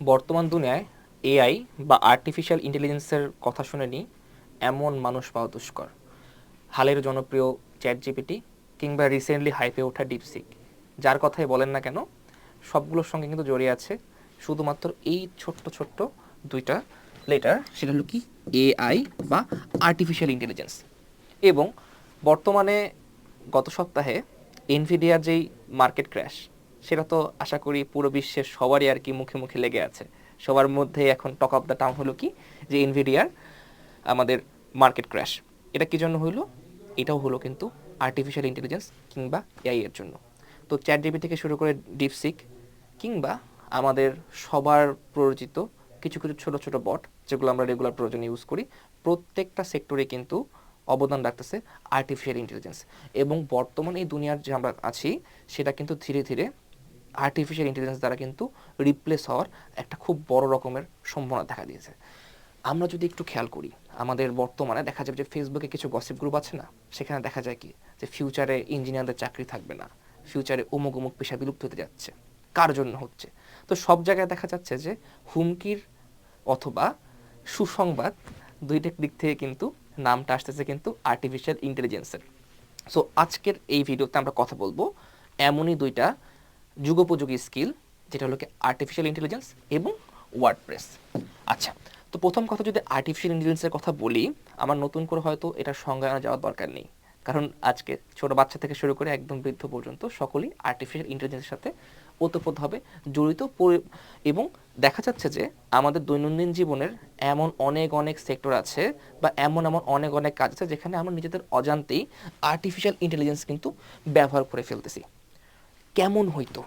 বর্তমান দুনিয়ায় এআই বা আর্টিফিশিয়াল ইন্টেলিজেন্সের কথা শুনেনি এমন মানুষ পাওয়া দুষ্কর। হালের জনপ্রিয় চ্যাট জিপিটি কিংবা রিসেন্টলি হাইপে ওঠা ডিপসিক যার কথাই বলেন না কেন, সবগুলোর সঙ্গে কিন্তু জড়িয়ে আছে শুধুমাত্র এই ছোট্ট ছোট্ট দুইটা লেটার সেটা হলো কি এআই বা আর্টিফিশিয়াল ইন্টেলিজেন্স এবং বর্তমানে গত সপ্তাহে এনভিডিয়ার যেই মার্কেট ক্র্যাশ সেটা তো আশা করি পুরো বিশ্বের সবারই আর কি মুখে মুখে লেগে আছে। সবার মধ্যে এখন টক অফ দ্য টাউন হলো কি? যে ইনভিডিয়ার আমাদের মার্কেট ক্র্যাশ এটা কি জন্য হইল? এটাও হলো কিন্তু আর্টিফিশিয়াল ইন্টেলিজেন্স কিংবা এআই এর জন্য। তো চ্যাট জিবি থেকে শুরু করে ডিপসিক কিংবা আমাদের সবার প্রয়োজিত কিছু কিছু ছোট ছোট বট যেগুলো আমরা রেগুলার প্রয়োজনে ইউজ করি, প্রত্যেকটা সেক্টরে কিন্তু অবদান রাখতেছে আর্টিফিশিয়াল ইন্টেলিজেন্স এবং বর্তমানে এই দুনিয়ার যে আমরা আছি, সেটা কিন্তু ধীরে ধীরে আর্টিফিশিয়াল ইন্টেলিজেন্স দ্বারা কিন্তু রিপ্লেস হওয়ার একটা খুব বড় রকমের সম্ভাবনা দেখা দিয়েছে। আমরা যদি একটু খেয়াল করি, আমাদের বর্তমানে দেখা যাবে যে ফেসবুকে কিছু গসিপ গ্রুপ আছে না, সেখানে দেখা যায় কি যে ফিউচারে ইঞ্জিনিয়ারদের চাকরি থাকবে না ফিউচারে অমুক অমুক পেশা বিলুপ্ত হতে যাচ্ছে, কার জন্য হচ্ছে? তো সব জায়গায় দেখা যাচ্ছে যে হুমকির অথবা সুসংবাদ দুইটা দিক থেকে কিন্তু নামটা আসতেছে কিন্তু আর্টিফিশিয়াল ইন্টেলিজেন্সের সো আজকের এই ভিডিওতে আমরা কথা বলব এমনই দুইটা যুগোপযোগী স্কিল, যেটা হলো আর্টিফিশিয়াল ইন্টেলিজেন্স এবং ওয়ার্ডপ্রেস আচ্ছা তো প্রথম কথা যদি আর্টিফিশিয়াল ইন্টেলিজেন্সের কথা বলি, আমার নতুন করে হয়তো এটার সংজ্ঞায়নে যাওয়ার দরকার নেই। কারণ আজকে ছোট বাচ্চা থেকে শুরু করে একদম বৃদ্ধ পর্যন্ত সকলেই আর্টিফিশিয়াল ইন্টেলিজেন্সের সাথে ওতপ্রোতভাবে জড়িত এবং দেখা যাচ্ছে যে আমাদের দৈনন্দিন জীবনের এমন অনেক অনেক সেক্টর আছে বা এমন এমন অনেক অনেক কাজ আছে যেখানে আমরা নিজেদের অজান্তেই আর্টিফিশিয়াল ইন্টেলিজেন্স কিন্তু ব্যবহার করে ফেলতেছি। কেমন হইতো?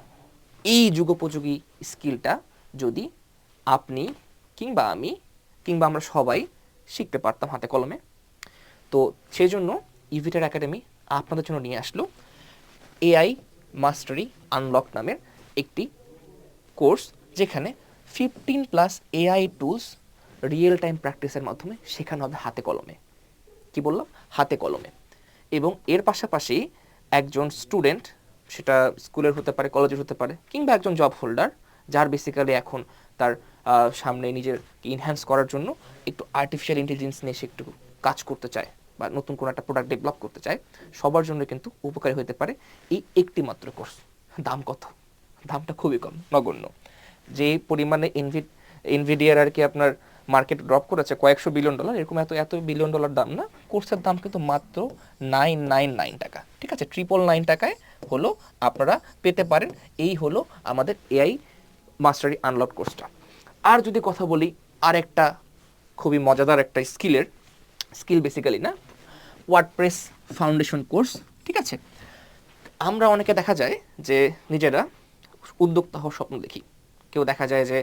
এই যুগোপযোগী স্কিলটা যদি আপনি কিংবা আমি, কিংবা আমরা সবাই শিখতে পারতাম হাতে কলমে। তো সেই জন্য ইভিটার একাডেমি আপনাদের জন্য নিয়ে আসলো এআই মাস্টারি আনলক নামের একটি কোর্স, যেখানে fifteen plus AI tools real time প্র্যাকটিসের মাধ্যমে শেখানো হবে হাতে কলমে। কি বললাম? হাতে কলমে। এবং এর পাশাপাশি একজন স্টুডেন্ট সেটা স্কুলের হতে পারে, কলেজের হতে পারে, কিংবা একজন জব হোল্ডার যার বেসিক্যালি এখন তার সামনে নিজের ইনহ্যান্স করার জন্য একটু আর্টিফিশিয়াল ইন্টেলিজেন্স নিয়ে সে একটু কাজ করতে চায় বা নতুন কোনো একটা প্রোডাক্ট ডেভেলপ করতে চায়, সবার জন্য কিন্তু উপকারী হতে পারে এই একটি মাত্র কোর্স দাম কত? দামটা খুবই কম, নগণ্য। যে পরিমাণে ইনভি ইনভিডিয়ার আর কি আপনার মার্কেট ড্রপ করেছে কয়েকশো বিলিয়ন ডলার এরকম এত এত বিলিয়ন ডলার দাম না। কোর্সের দাম কিন্তু মাত্র নাইন নাইন নাইন টাকা। ঠিক আছে? ট্রিপল নাইন টাকায় হলো আপনারা পেতে পারেন। এই হলো আমাদের এআই মাস্টারি আনলক কোর্সটা আর যদি কথা বলি আর একটা খুবই মজাদার একটা স্কিলের স্কিল বেসিক্যালি না ওয়ার্ডপ্রেস ফাউন্ডেশন কোর্স ঠিক আছে? আমরা অনেকে দেখা যায় যে নিজেরা উদ্যোক্তা হওয়ার স্বপ্ন দেখি। কেউ দেখা যায় যে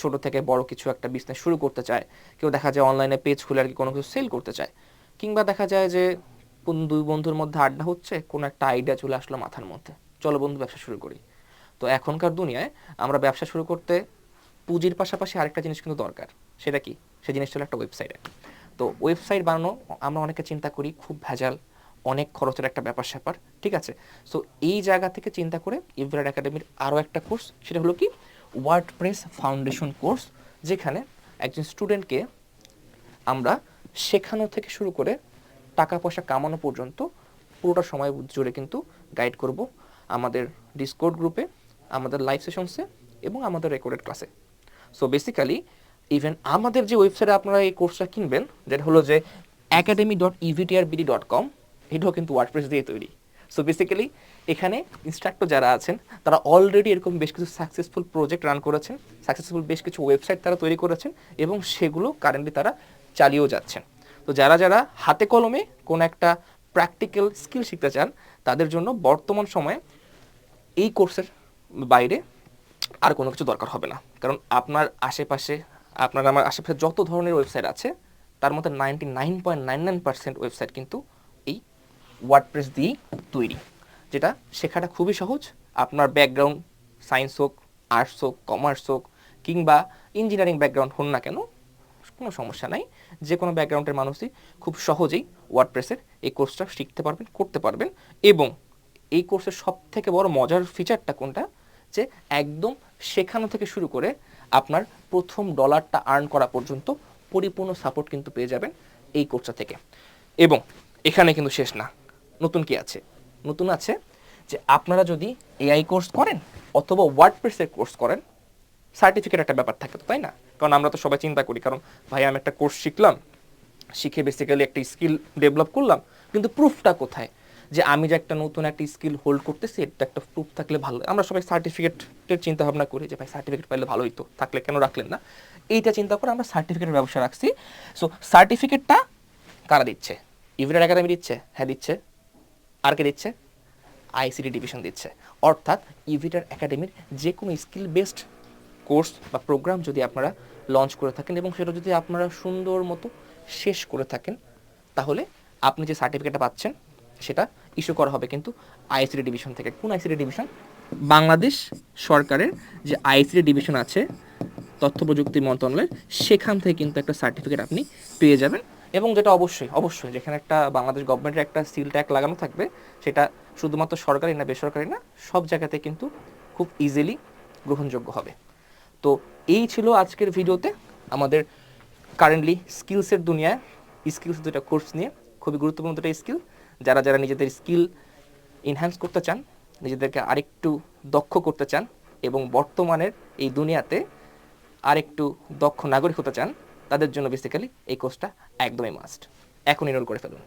ছোট থেকে বড় কিছু একটা বিজনেস শুরু করতে চায়। কেউ দেখা যায় অনলাইনে পেজ খুলে আর কি কোনো কিছু সেল করতে চায়। কিংবা দেখা যায় যে, কোন দুই বন্ধুর মধ্যে আড্ডা হচ্ছে, কোনো একটা আইডিয়া চলে আসলো মাথার মধ্যে। চলো বন্ধু, ব্যবসা শুরু করি। তো এখনকার দুনিয়ায় আমরা ব্যবসা শুরু করতে পুঁজির পাশাপাশি আরেকটা জিনিস কিন্তু দরকার। সেটা কি? সেই জিনিসটা হলো একটা ওয়েবসাইট তো ওয়েবসাইট বানানো, আমরা অনেকে চিন্তা করি খুব ভেজাল, অনেক খরচের একটা ব্যাপার স্যাপার, ঠিক আছে? সো এই জায়গা থেকে চিন্তা করে ইভরার একাডেমির আরও একটা কোর্স সেটা হলো কি? ওয়ার্ডপ্রেস ফাউন্ডেশন কোর্স যেখানে একজন স্টুডেন্টকে আমরা শেখানো থেকে শুরু করে টাকা পয়সা কামানো পর্যন্ত পুরোটা সময় জুড়ে কিন্তু গাইড করব আমাদের ডিসকোড গ্রুপে আমাদের লাইভ সেশনসে এবং আমাদের রেকর্ডেড ক্লাসে সো বেসিক্যালি ইভেন আমাদের যে ওয়েবসাইটে আপনারা এই কোর্সটা কিনবেন, যেটা হলো যে academy dot EVTRBD dot com এটাও কিন্তু ওয়ার্ডপ্রেস দিয়ে তৈরি। সো বেসিক্যালি এখানে ইনস্ট্রাক্টর যারা আছেন, তারা অলরেডি এরকম বেশ কিছু সাকসেসফুল প্রজেক্ট রান করেছেন সাকসেসফুল বেশ কিছু ওয়েবসাইট তারা তৈরি করেছেন এবং সেগুলো কারেন্টলি তারা চালিয়েও যাচ্ছেন। তো যারা যারা হাতে কলমে কোনো একটা প্র্যাকটিক্যাল স্কিল শিখতে চান, তাদের জন্য বর্তমান সময়ে এই কোর্সের বাইরে আর কোনো কিছু দরকার হবে না। কারণ আপনার আশেপাশে, আপনার আমার আশেপাশে যত ধরনের ওয়েবসাইট আছে, তার মধ্যে ninety nine point nine nine percent website কিন্তু ওয়ার্ডপ্রেস দিয়েই তৈরি, যেটা শেখাটা খুবই সহজ। আপনার ব্যাকগ্রাউন্ড সায়েন্স হোক আর্টস হোক কমার্স হোক, কিংবা ইঞ্জিনিয়ারিং ব্যাকগ্রাউন্ড হন না কেন, কোনো সমস্যা নাই। যে কোনো ব্যাকগ্রাউন্ডের মানুষই খুব সহজেই ওয়ার্ডপ্রেসের এই কোর্সটা শিখতে পারবেন, করতে পারবেন। এবং এই কোর্সের সব থেকে বড় মজার ফিচারটা কোনটা? যে একদম শেখানো থেকে শুরু করে আপনার প্রথম ডলারটা আর্ন করা পর্যন্ত পরিপূর্ণ সাপোর্ট কিন্তু পেয়ে যাবেন এই কোর্সটা থেকে। এবং এখানে কিন্তু শেষ না। নতুন কি আছে? নতুন আছে যে আপনারা যদি এআই কোর্স করেন অথবা ওয়ার্ডপ্রেসের কোর্স করেন সার্টিফিকেট একটা ব্যাপার থাকে তো, তাই না? কারণ আমরা তো সবাই চিন্তা করি, কারণ ভাই আমি একটা কোর্স শিখলাম, শিখে বেসিক্যালি একটা স্কিল ডেভেলপ করলাম, কিন্তু প্রুফটা কোথায়? যে আমি যে একটা নতুন একটা স্কিল হোল্ড করতেছি, এটা একটা প্রুফ থাকলে ভালো। আমরা সবাই সার্টিফিকেটের চিন্তা ভাবনা করি যে ভাই সার্টিফিকেট পাইলে ভালোই তো, থাকলে কেন রাখলেন না? এইটা চিন্তা করে আমরা সার্টিফিকেটের ব্যবসা রাখছি। সো সার্টিফিকেটটা কারা দিচ্ছে? ইভিটার একাডেমি দিচ্ছে? হ্যাঁ দিচ্ছে। আর কে দিচ্ছে আইসিডি ডিভিশন দিচ্ছে। অর্থাৎ ইভিটার একাডেমির যে কোনো স্কিল বেসড কোর্স বা প্রোগ্রাম যদি আপনারা লঞ্চ করে থাকেন এবং সেটা যদি আপনারা সুন্দর মতো শেষ করে থাকেন, তাহলে আপনি যে সার্টিফিকেটটা পাচ্ছেন, সেটা ইস্যু করা হবে কিন্তু আইসিডি ডিভিশন থেকে। কোন আইসিডি ডিভিশন বাংলাদেশ সরকারের যে আইসিডি ডিভিশন আছে, তথ্য প্রযুক্তি মন্ত্রণালয়ের, সেখান থেকে কিন্তু একটা সার্টিফিকেট আপনি পেয়ে যাবেন। এবং যেটা অবশ্যই অবশ্যই যেখানে একটা বাংলাদেশ গভর্নমেন্টের একটা সিল ট্যাগ লাগানো থাকবে, সেটা শুধুমাত্র সরকারি না, বেসরকারি না, সব জায়গাতে কিন্তু খুব ইজিলি গ্রহণযোগ্য হবে। তো এই ছিল আজকের ভিডিওতে আমাদের কারেন্টলি স্কিলসের দুনিয়ায় স্কিলস দুটা কোর্স নিয়ে, খুবই গুরুত্বপূর্ণ দুটো স্কিল যারা যারা নিজেদের স্কিল এনহ্যান্স করতে চান, নিজেদেরকে আরেকটু দক্ষ করতে চান এবং বর্তমানের এই দুনিয়াতে আরেকটু দক্ষ নাগরিক হতে চান, তাদের জন্য বেসিক্যালি এই কোর্সটা একদমই মাস্ট এখন এনরোল করে ফেলুন।